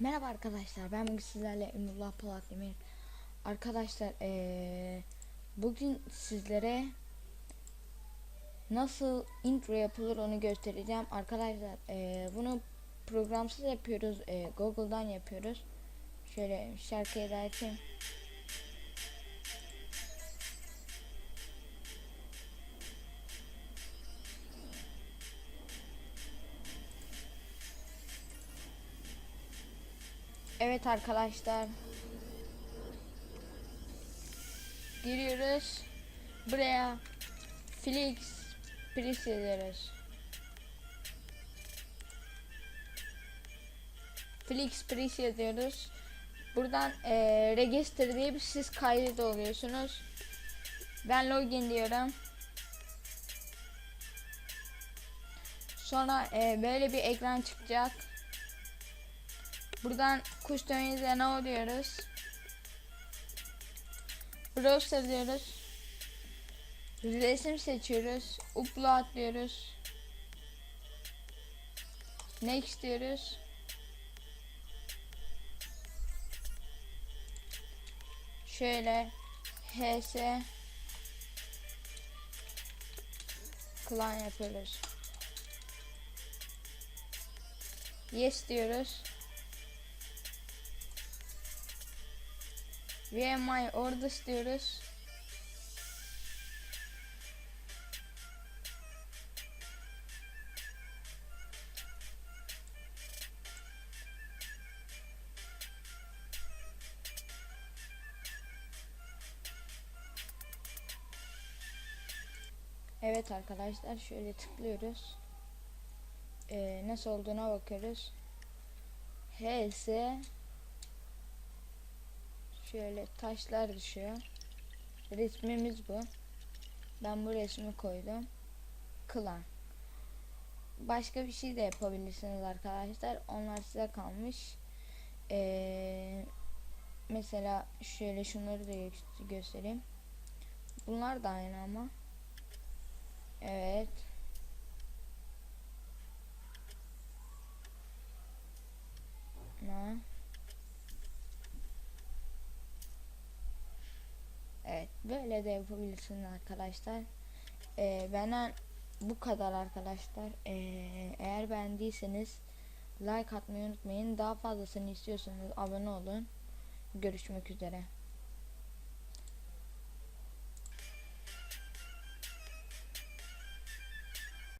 Merhaba arkadaşlar ben bugün sizlerle Emrullah Polat Demir. Arkadaşlar eee, bugün sizlere nasıl intro yapılır onu göstereceğim. Arkadaşlar eee, bunu programsız yapıyoruz eee, Google'dan yapıyoruz. Şöyle şarkıyı da Evet arkadaşlar. Giriyoruz. Buraya Flix Press yazıyoruz. Flix Press yazıyoruz. Buradan eee register deyip siz kaydet oluyorsunuz. Ben login diyorum. Sonra eee, böyle bir ekran çıkacak. Buradan kuş dönüze ne oluyoruz? Browser diyoruz. Resim seçiyoruz. Upload diyoruz. Next diyoruz. Şöyle HS Clan yapıyoruz. Yes diyoruz. VMI orders diyoruz. Evet arkadaşlar şöyle tıklıyoruz. Ee, nasıl olduğuna bakıyoruz. HS Şöyle taşlar düşüyor. Resmimiz bu. Ben bu resmi koydum. Klan. Başka bir şey de yapabilirsiniz arkadaşlar. Onlar size kalmış. Ee, mesela şöyle şunları da gö- göstereyim. Bunlar da aynı ama. Evet. Ne? Evet böyle de yapabilirsiniz arkadaşlar. Ee, benden bu kadar arkadaşlar. Ee, eğer beğendiyseniz like atmayı unutmayın. Daha fazlasını istiyorsanız abone olun. Görüşmek üzere.